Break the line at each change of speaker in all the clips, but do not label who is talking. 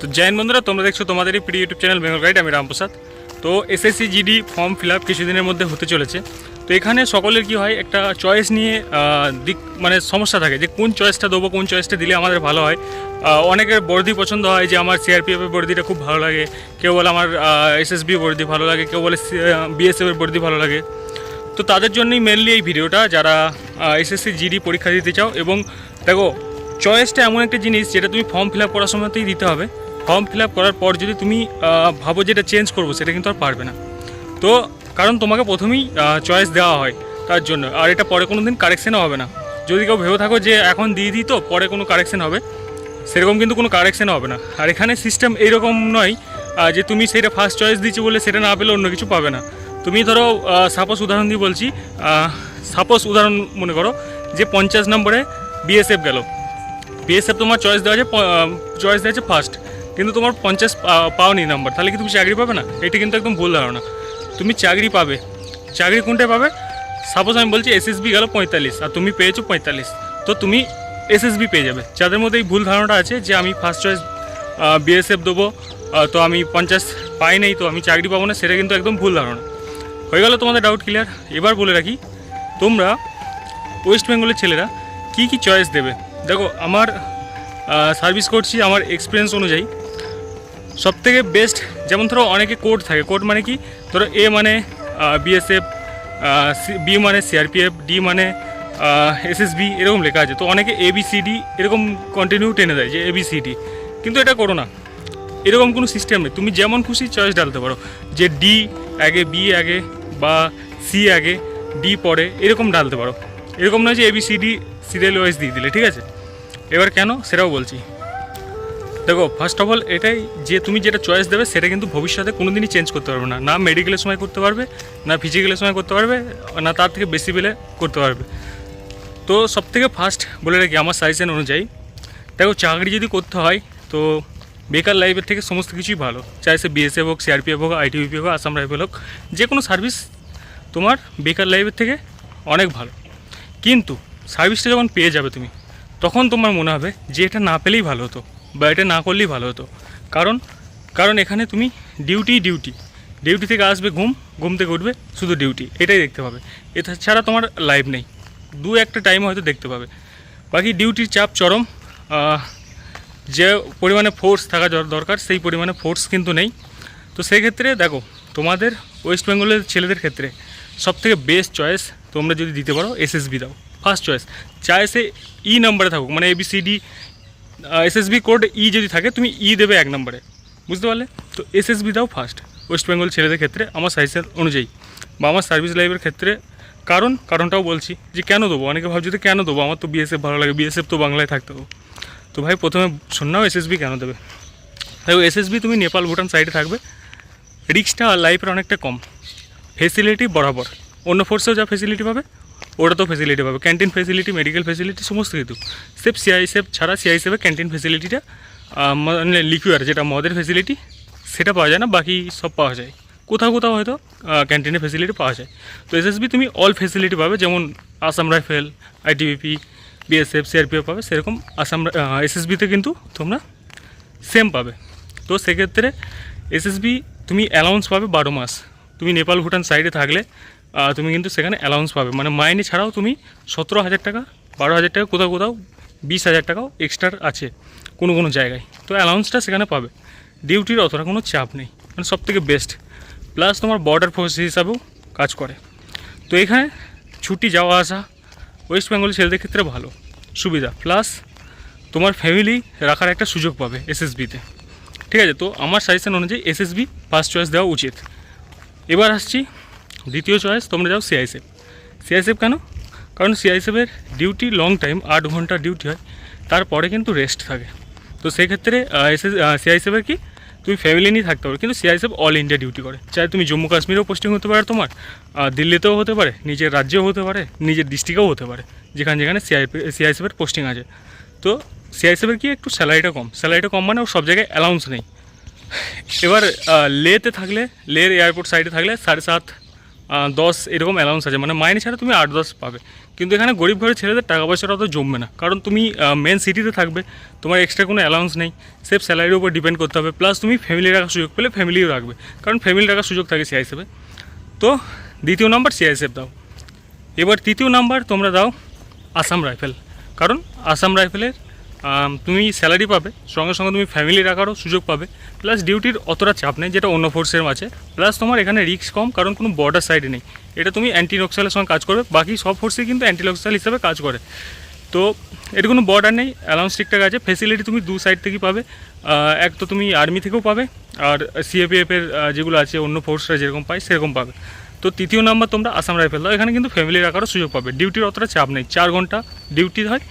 তো জয়েন বন্ধুরা, তোমরা দেখছ তোমাদের এই প্রিয় ইউটিউব চ্যানেল বেঙ্গল গাইড আমি রামপ্রসাদ। তো SSC GD form fill up কিছুদিনের মধ্যে হতে চলেছে। তো এখানে সকলের কি হয়, একটা চয়েস নিয়ে দিক মানে সমস্যা থাকে যে কোন চয়েসটা দেবো, কোন চয়েসটা দিলে আমাদের ভালো হয়। অনেকের বর্দি পছন্দ হয় যে আমার সিআরপিএফের বর্দিটা খুব ভালো লাগে, কেউ বলে আমার এসএসবি বর্দি ভালো লাগে, কেউ বলে বিএসএফের বর্দি ভালো লাগে। তো তাদের জন্যই মেনলি এই ভিডিওটা, যারা এসএসসি জিডি পরীক্ষা দিতে চাও এবং দেখো চয়েসটা এমন একটা জিনিস যেটা তুমি ফর্ম ফিল আপ করার সময়তেই দিতে হবে। ফর্ম ফিল আপ করার পর যদি তুমি ভাবো যেটা চেঞ্জ করব, সেটা কিন্তু আর পারবে না। তো কারণ তোমাকে প্রথমেই চয়েস দেওয়া হয় তার জন্য। আর এটা পরে কোনো দিন কারেকশানও হবে না। যদি কেউ ভেবে থাকো যে এখন দিয়ে দিই তো, পরে কোনো কারেকশান হবে, সেরকম কিন্তু কোনো কারেকশান হবে না। আর এখানে সিস্টেম এইরকম নয় যে তুমি সেটা ফার্স্ট চয়েস দিচ্ছি বলে সেটা না পেলে অন্য কিছু পাবে না। তুমি ধরো সাপোজ উদাহরণ দিয়ে বলছি সাপোজ উদাহরণ মনে করো যে পঞ্চাশ নম্বরে বিএসএফ গেল। বিএসএফ তোমার চয়েস দেওয়া আছে চয়েস দেওয়া আছে ফার্স্ট কিন্তু তোমার পঞ্চাশ পাওনি নাম্বার তাহলে কি তুমি চাকরি পাবে না? এটা কিন্তু একদম ভুল ধারণা। তুমি চাকরি পাবে। চাকরি কোনটায় পাবে? সাপোজ আমি বলছি এসএসবি গেল পঁয়তাল্লিশ, আর তুমি পেয়েছ পঁয়তাল্লিশ। তো তুমি এসএসবি পেয়ে যাবে। যাদের মধ্যে এই ভুল ধারণাটা আছে যে আমি ফার্স্ট চয়েস বিএসএফ দেবো তো আমি পঞ্চাশ পাই নাই, তো আমি চাকরি পাবো না, সেটা কিন্তু একদম ভুল ধারণা। হয়ে গেল তোমাদের ডাউট ক্লিয়ার এবার বলে রাখি, তোমরা ওয়েস্ট বেঙ্গলের ছেলেরা কি কি চয়েস দেবে? দেখো, আমার সার্ভিস করছি আমার এক্সপিরিয়েন্স অনুযায়ী। সবথেকে বেস্ট যেমন ধরো অনেকে কোড থাকে কোড মানে কি? ধরো এ মানে বিএসএফ বি মানে সিআরপিএফ ডি মানে এসএসবি এরকম লেখা আছে। তো অনেকে এবিসিডি এরকম কন্টিনিউ টেনে দেয় যে এবিসিডি কিন্তু এটা করো না। এরকম কোনো সিস্টেম নেই। তুমি যেমন খুশি চয়েস ডালতে পারো। যে ডি আগে বি আগে বা সি আগে ডি পরে এরকম ডালতে পারো। এরকম নয় যে এবিসিডি সিরিয়াল ওয়াইজ দিয়ে দিলে, ঠিক আছে? এবার কেন? সেটাও বলছি। দেখো ফার্স্ট অফ অল এটাই যে তুমি যেটা চয়েস দেবে, সেটা কিন্তু ভবিষ্যতে কোনো দিনই চেঞ্জ করতে পারবে না। না মেডিকেলের সময় করতে পারবে, না ফিজিক্যালের সময় করতে পারবে, না তার থেকে বেশি পেলে করতে পারবে। তো সব থেকে ফার্স্ট বলে রাখি আমার সাজেশন অনুযায়ী, দেখো, চাকরি যদি করতে হয়, তো বেকার লাইফের থেকে সমস্ত কিছুই ভালো। চাই সে বিএসএফ হোক সিআরপিএফ হোক আইটিবিপি হোক আসাম রাইফেল হোক যে কোনো সার্ভিস তোমার বেকার লাইফের থেকে অনেক ভালো। কিন্তু সার্ভিসটা যখন পেয়ে যাবে তুমি, তখন তোমার মনে হবে যে এটা না পেলেই ভালো হতো। বা এটা না করলেই ভালো হতো। কারণ কারণ এখানে তুমি ডিউটি ডিউটি ডিউটি থেকে আসবে ঘুম ঘুম থেকে উঠবে শুধু ডিউটি এটাই দেখতে পাবে। এটা ছাড়া তোমার লাইফ নেই। দু একটা টাইম হয়তো দেখতে পাবে। বাকি ডিউটির চাপ চরম যে পরিমাণে ফোর্স থাকা দরকার, সেই পরিমাণে ফোর্স কিন্তু নেই। তো সেই ক্ষেত্রে দেখো, তোমাদের ওয়েস্ট বেঙ্গলের ছেলেদের ক্ষেত্রে সবথেকে বেস্ট চয়েস তোমরা যদি দিতে পারো এসএসবি দাও। ফার্স্ট চয়েস চাই সে ই নাম্বারে থাকুক মানে এবিসিডি এসএসবি কোড ই যদি থাকে, তুমি ই দেবে এক নম্বরে। বুঝতে পারলে? তো এসএসবি দাও ফার্স্ট ওয়েস্ট বেঙ্গল ছেলেদের ক্ষেত্রে, আমার সাইজের অনুযায়ী। বা আমার সার্ভিস লাইফের ক্ষেত্রে, কারণ, কারণটাও বলছি যে কেন দেবো? অনেকে ভাবছে যে কেন দেবো? আমার তো বিএসএফ ভালো লাগে বিএসএফ তো বাংলায় থাকতে হবে। তো ভাই, প্রথমে শোনাও এসএসবি কেন দেবে? দেখো এসএসবি তুমি নেপাল ভুটান সাইডে থাকবে। রিক্সটা লাইফের অনেকটা কম। ফেসিলিটি বরাবর। অন্য ফোর্সেও যা ফেসিলিটি পাবে ওটা তো ফেসিলিটি পাবে। ক্যান্টিন ফেসিলিটি মেডিকেল ফেসিলিটি সমস্ত কিছু। সেফ সিআইসেফ ছাড়া সিআইসেফে ক্যান্টিন ফেসিলিটিটা মানে লিকুয়ার যেটা মদের ফেসিলিটি সেটা পাওয়া যায় না, বাকি সব পাওয়া যায়। কোথাও কোথাও হয়তো ক্যান্টিনের ফেসিলিটি পাওয়া যায়। তো এসএসবি তুমি অল ফেসিলিটি পাবে, যেমন Assam rifle ITBP BSF CRPF পাবে, সেরকম আসাম এসএসবিতে কিন্তু তোমরা সেম পাবে। তো সেক্ষেত্রে এসএসবি তুমি অ্যালাউন্স পাবে বারো মাস। তুমি নেপাল ভুটান সাইডে থাকলে তুমি কিন্তু সেখানে অ্যালাউন্স পাবে। মানে মাইনে ছাড়াও তুমি সতেরো হাজার টাকা, বারো হাজার টাকা, কোথাও কোথাও বিশ হাজার টাকাও এক্সট্রা আছে কোনো কোনো জায়গায়। তো অ্যালাউন্সটা সেখানে পাবে। ডিউটির অতটা কোনো চাপ নেই। মানে সব থেকে বেস্ট প্লাস তোমার বর্ডার ফোর্স হিসাবেও কাজ করে। তো এখানে ছুটি যাওয়া আসা ওয়েস্ট বেঙ্গল ছেলেদের ক্ষেত্রে ভালো। সুবিধা। প্লাস তোমার ফ্যামিলি রাখার একটা সুযোগ পাবে এসএসবিতে ঠিক আছে? তো আমার সাজেশন অনুযায়ী এসএসবি ফার্স্ট চয়েস দেওয়া উচিত। এবার আসছি দ্বিতীয় চয়েস তোমরা যাও সিআইএসএফ সিআইএসএফ কেন? কারণ সিআইএসএফের ডিউটি লং টাইম আট ঘণ্টা ডিউটি হয়, তারপরে কিন্তু রেস্ট থাকে। তো সেক্ষেত্রে এসএস সিআইএসএফের কি? তুমি ফ্যামিলি নিয়ে থাকতে পারো, কিন্তু সিআইএসএফ অল ইন্ডিয়া ডিউটি করে। চাই তুমি জম্মু কাশ্মীরেও পোস্টিং হতে পারে তোমার দিল্লিতেও হতে পারে, নিজের রাজ্যেও হতে পারে, নিজের ডিস্ট্রিক্টেও হতে পারে, যেখানে যেখানে সিআইপি সিআইএসএফের পোস্টিং আছে। তো সিআইএসএফের কি একটু স্যালারিটা কম। স্যালারিটা কম মানে ওর সব জায়গায় অ্যালাউন্স নেই। এবার লেতে থাকলে লের এয়ারপোর্ট সাইডে থাকলে সাড়ে সাত দশ এরকম অ্যালাউন্স আছে। মানে মাইনে ছাড়া তুমি আট, দশ পাবে। কিন্তু এখানে গরিব ঘরের ছেলেদের টাকা পয়সাটা অত জমবে না। কারণ তুমি মেন সিটিতে থাকবে। তোমার এক্সট্রা কোনো অ্যালাউন্স নেই। সেফ স্যালারির উপর ডিপেন্ড করতে হবে। প্লাস তুমি ফ্যামিলি রাখার সুযোগ পেলে ফ্যামিলিও রাখবে। কারণ ফ্যামিলি রাখার সুযোগ থাকে সি হিসেবে তো দ্বিতীয় নাম্বার সিআইএসএফ দাও। এবার তৃতীয় নাম্বার তোমরা দাও আসাম রাইফেল। কারণ আসাম রাইফেলের তুমি স্যালারি পাবে, সঙ্গে সঙ্গে তুমি ফ্যামিলি রাখারও সুযোগ পাবে প্লাস ডিউটির অতটা চাপ নেই, যেটা অন্য ফোর্সের আছে প্লাস তোমার এখানে রিস্ক কম, কারণ কোনো বর্ডার সাইডে নেই। এটা তুমি অ্যান্টি নক্সালের সঙ্গে কাজ করবে, বাকি সব ফোর্সে কিন্তু অ্যান্টি নক্সাল হিসেবে কাজ করে। তো এর কোনো বর্ডার নেই অ্যালাউন্স ঠিকঠাক আছে ফেসিলিটি তুমি দু সাইড থেকেই পাবে এক তো তুমি আর্মি থেকেও পাবে, আর সিএপিএফের যেগুলো আছে, অন্য ফোর্সরা যেরকম পায়, সেরকম পাবে। তো তৃতীয় নাম্বার তোমরা আসাম রাইফেল দাও। এখানে কিন্তু ফ্যামিলি রাখারও সুযোগ পাবে। ডিউটির অতটা চাপ নেই। চার ঘণ্টা ডিউটি হয়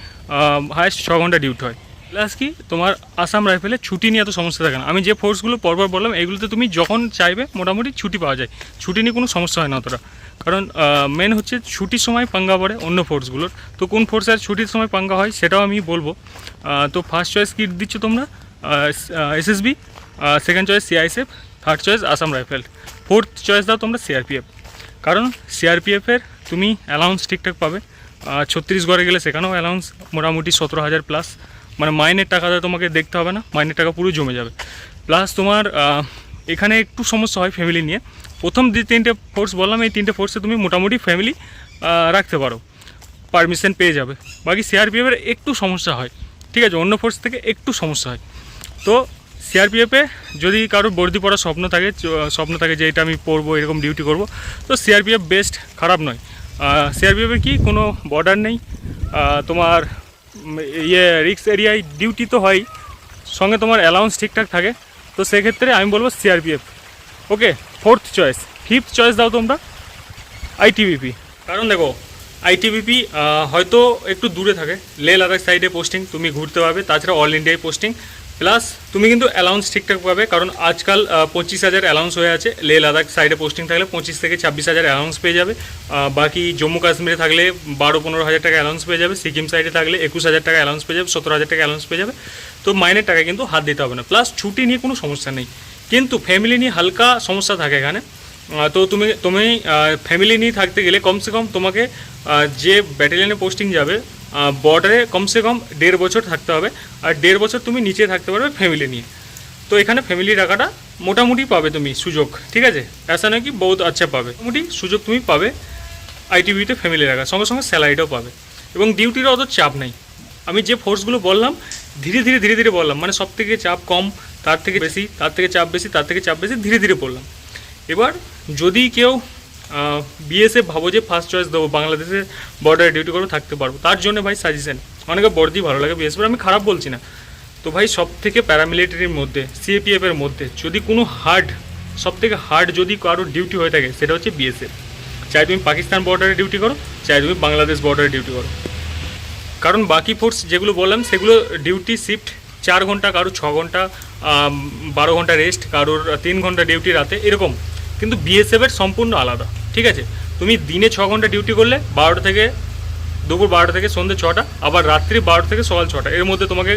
হায়েস্ট ছ ঘণ্টা ডিউটি হয়। প্লাস কি, তোমার আসাম রাইফেলে ছুটি নিয়ে এত সমস্যা থাকে না। আমি যে ফোর্সগুলো পরপর বললাম, এগুলোতে তুমি যখন চাইবে, মোটামুটি ছুটি পাওয়া যায়। ছুটি নিয়ে কোনো সমস্যা হয় না অতটা। কারণ মেন হচ্ছে ছুটির সময় পাঙ্গা পড়ে অন্য ফোর্সগুলোর তো কোন ফোর্সের ছুটির সময় পাঙ্গা হয়, সেটাও আমি বলব। তো ফার্স্ট চয়েস কী দিচ্ছ তোমরা SSB second choice CISF third choice Assam rifle. Fourth choice দাও তোমরা সিআরপিএফ কারণ সিআরপিএফের তুমি অ্যালাউন্স ঠিকঠাক পাবে। ছত্তিশগড়ে গেলে সেখানেও অ্যালাউন্স মোটামুটি সতেরো হাজার প্লাস মানে মাইনের টাকাটা তোমাকে দেখতে হবে না, মাইনের টাকা পুরো জমে যাবে। প্লাস তোমার এখানে একটু সমস্যা হয় ফ্যামিলি নিয়ে। প্রথম যে তিনটে ফোর্স বললাম, এই তিনটে ফোর্সে তুমি মোটামুটি ফ্যামিলি রাখতে পারো। পারমিশন পেয়ে যাবে। বাকি সিআরপিএফের একটু সমস্যা হয়। ঠিক আছে, অন্য ফোর্স থেকে একটু সমস্যা হয়। তো সিআরপিএফে যদি কারোর বর্দি পড়ার স্বপ্ন থাকে স্বপ্ন থাকে যে এটা আমি পড়ব, এরকম ডিউটি করব, তো সিআরপিএফ বেস্ট খারাপ নয়। সিআরপিএফের কি কোনো বর্ডার নেই। তোমার ইয়ে রিক্স এরিয়ায় ডিউটি তো হয়, সঙ্গে তোমার অ্যালাউন্স ঠিকঠাক থাকে, তো সেক্ষেত্রে আমি বলব CRPF okay fourth choice fifth choice দাও তোমরা আইটিবিপি কারণ দেখো আইটিবিপি হয়তো একটু দূরে থাকে লে লাদাখ সাইডে পোস্টিং তুমি ঘুরতে পাবে তাছাড়া অল ইন্ডিয়ায় পোস্টিং প্লাস তুমি কিন্তু অ্যালাউন্স ঠিকঠাক পাবে, কারণ আজকাল পঁচিশ হাজার অ্যালাউন্স হয়ে আছে। লে লাদাখ সাইডে পোস্টিং থাকলে পঁচিশ থেকে ছাব্বিশ হাজার অ্যালাউন্স পেয়ে যাবে। বাকি জম্মু কাশ্মীরে থাকলে বারো পনেরো হাজার টাকা অ্যালাউন্স পেয়ে যাবে। সিকিম সাইডে থাকলে একুশ হাজার টাকা অ্যালাউন্স পেয়ে যাবে, সতেরো হাজার টাকা অ্যালাউন্স পেয়ে যাবে। তো মাইনের টাকা কিন্তু হাত দিতে হবে না। প্লাস ছুটি নিয়ে কোনো সমস্যা নেই। কিন্তু ফ্যামিলি নিয়ে হালকা সমস্যা থাকে এখানে। তো তুমি তুমি ফ্যামিলি নিয়ে থাকতে গেলে কমসে কম তোমাকে যে ব্যাটালিয়নে পোস্টিং যাবে বর্ডারে কমসে কম দেড় বছর থাকতে হবে। আর দেড় বছর তুমি নিচে থাকতে পারবে ফ্যামিলি নিয়ে। তো এখানে ফ্যামিলি রাখাটা মোটামুটি পাবে তুমি সুযোগ, ঠিক আছে? এসা নয় কি বহুত আচ্ছা পাবে। মোটামুটি সুযোগ তুমি পাবে আইটিভিতে ফ্যামিলি রাখা সঙ্গে সঙ্গে স্যালারিটাও পাবে। এবং ডিউটিরও অত চাপ নেই। আমি যে ফোর্সগুলো বললাম, ধীরে ধীরে ধীরে ধীরে বললাম। মানে সব থেকে চাপ কম, তার থেকে বেশি, তার থেকে চাপ বেশি, তার থেকে চাপ বেশি, ধীরে ধীরে বললাম। এবার যদি কেউ বিএসএফ ভাবো যে ফার্স্ট চয়েস দেবো, বাংলাদেশের বর্ডারে ডিউটি করে থাকতে পারব। তার জন্য ভাই সাজেশন অনেকে বর্দি ভালো লাগে বিএসএফ আমি খারাপ বলছি না। তো ভাই সব থেকে প্যারামিলিটারির মধ্যে সিএপিএফের মধ্যে, যদি কোনো হার্ড সব থেকে হার্ড যদি কারও ডিউটি হয়ে থাকে, সেটা হচ্ছে বিএসএফ চাই তুমি পাকিস্তান বর্ডারে ডিউটি করো, চাই তুমি বাংলাদেশ বর্ডারে ডিউটি করো। কারণ বাকি ফোর্স যেগুলো বললাম, সেগুলো ডিউটি শিফট চার ঘণ্টা কারোর ছ ঘণ্টা বারো ঘণ্টা রেস্ট কারোর তিন ঘণ্টা ডিউটি রাতে, এরকম। কিন্তু বিএসএফের সম্পূর্ণ আলাদা। ঠিক আছে? তুমি দিনে ছ ঘণ্টা ডিউটি করলে বারোটা থেকে দুপুর বারোটা থেকে সন্ধ্যে ছটা, আবার রাত্রি বারোটা থেকে সকাল ছটা। এর মধ্যে তোমাকে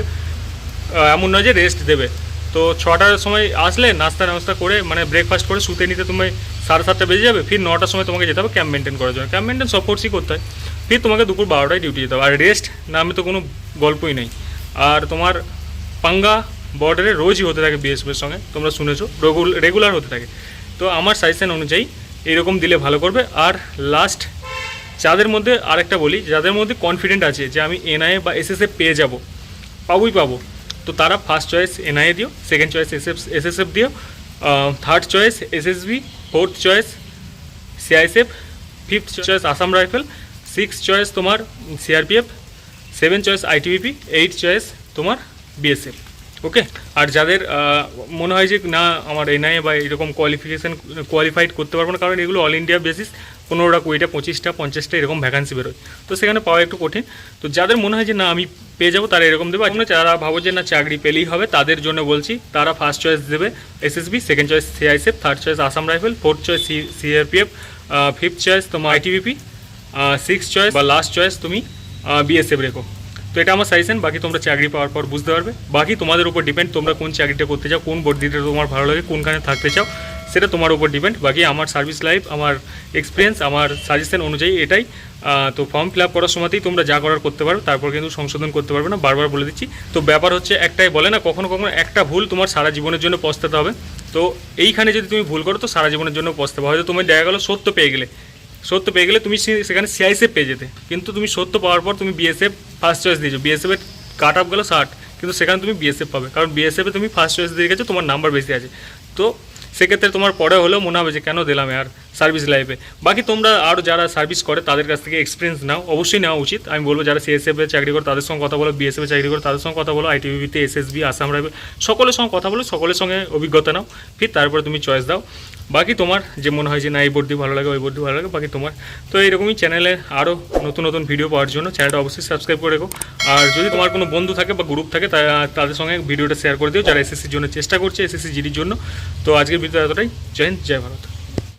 এমন নয় যে রেস্ট দেবে। তো ছটার সময় আসলে নাস্তা নাস্তা করে মানে ব্রেকফাস্ট করে শুতে নিতে তুমি সাড়ে সাতটা বেজে যাবে, ফির নটার সময় তোমাকে যেতে হবে ক্যাম্প মেনটেন করার জন্য। ক্যাম্প মেনটেন সব করতে হয়। ফির তোমাকে দুপুর বারোটায় ডিউটি যেতে হবে। আর রেস্ট নামে তো কোনো গল্পই নেই। আর তোমার পাঙ্গা বর্ডারে রোজই হতে থাকে বিএসএফের সঙ্গে। তোমরা শুনেছো রেগুলার হতে থাকে। তো আমার সাজেশন অনুযায়ী এরকম দিলে ভালো করবে। আর লাস্ট যাদের মধ্যে আরেকটা বলি, যাদের মধ্যে কনফিডেন্ট আছে যে আমি এনআইএ বা এসএসএফ পেয়ে যাব, পাবোই পাবো, তো তারা ফার্স্ট চয়েস এনআইএ দিও সেকেন্ড চয়েস এসএফ এসএসএফ দিও third choice SSB fourth choice CISF fifth choice Assam rifle six choice তোমার CRPF seven choice ITBP eight choice তোমার বিএসএফ ওকে আর যাদের মনে হয় যে না, আমার এনআইএ বা এরকম কোয়ালিফিকেশান কোয়ালিফাইড করতে পারব না, কারণ এগুলো অল ইন্ডিয়া বেসিস পনেরোটা, কুড়িটা, পঁচিশটা, পঞ্চাশটা এরকম ভ্যাকান্সি বেরোয়। তো সেখানে পাওয়া একটু কঠিন। তো যাদের মনে হয় যে না, আমি পেয়ে যাব, তারা এরকম দেবে। আর যারা ভাবো যে না, চাকরি পেলেই হবে, তাদের জন্য বলছি, তারা ফার্স্ট চয়েস দেবে SSB second choice CICF third choice Assam rifle fourth choice C CRPF fifth choice তোমার আইটিবিপি সিক্স চয়েস বা লাস্ট চয়েস তুমি বিএসএফ রেখো। তো এটা আমার সাজেশন বাকি তোমরা চাকরি পাওয়ার পর বুঝতে পারবে। বাকি তোমাদের উপর ডিপেন্ড তোমরা কোন চাকরিটা করতে চাও, কোন বর্দিটা তোমার ভালো লাগে, কোনখানে থাকতে চাও, সেটা তোমার উপর ডিপেন্ড বাকি আমার সার্ভিস লাইফ আমার এক্সপিরিয়েন্স আমার সাজেশন অনুযায়ী এটাই। তো ফর্ম ফিল আপ করার সময়তেই তোমরা যা করার করতে পারো, তারপর কিন্তু সংশোধন করতে পারবে না, বারবার বলে দিচ্ছি। তো ব্যাপার হচ্ছে একটাই, বলে না কখনো কখনো একটা ভুল তোমার সারা জীবনের জন্য পস্তাতে হবে। তো এইখানে যদি তুমি ভুল করো, তো সারা জীবনের জন্য পস্তাবে। হয়তো তুমি দেখা গেলো সত্য পেয়ে গেলে। সত্য পেয়ে গেলে তুমি সেখানে সিআইএসএফ পেয়ে যেতে। কিন্তু তুমি সত্য পাওয়ার পর তুমি বিএসএফ ফার্স্ট চয়েস দিয়েছ। বিএসএফ এর কাট আপ গেলো ষাট, কিন্তু সেখানে তুমি বিএসএফ পাবে। কারণ বিএসএফ এ তুমি ফার্স্ট চয়েস দিয়ে গেছো, তোমার নাম্বার বেশি আছে। তো সেক্ষেত্রে তোমার পরে হলেও মনে হবে যে কেন দিলাম আর সার্ভিস লাইফে। বাকি তোমরা আরও যারা সার্ভিস করে, তাদের কাছ থেকে এক্সপিরিয়েন্স নাও। অবশ্যই নেওয়া উচিত। আমি বলব, যারা সিএসএফ চাকরি করে, তাদের সঙ্গে কথা বলো বিএসএফ চাকরি করে, তাদের সঙ্গে কথা বলো আইটিভিতে এসএসবি আসাম রাইফেল সকলের সঙ্গে কথা বলো, সকলের সঙ্গে অভিজ্ঞতা নাও। ফির তারপরে তুমি চয়েস দাও। বাকি তোমার যে মনে হয় যে, না, এই বোর্ডটি ভালো লাগে, ওই বোর্ডটি ভালো লাগে, বাকি তোমার। তো এইরকমই চ্যানেলে আরও নতুন নতুন ভিডিও পাওয়ার জন্য চ্যানেলটা অবশ্যই সাবস্ক্রাইব করে রেখো। আর যদি তোমার কোনো বন্ধু থাকে বা গ্রুপ থাকে তাদের সঙ্গে ভিডিওটা শেয়ার করে দিও। যারা এসএসসির জন্য চেষ্টা করছে এসএসসি জিডির জন্য। তো আজকের ভিডিও এতটাই। জয় হিন্দ, জয় ভারত।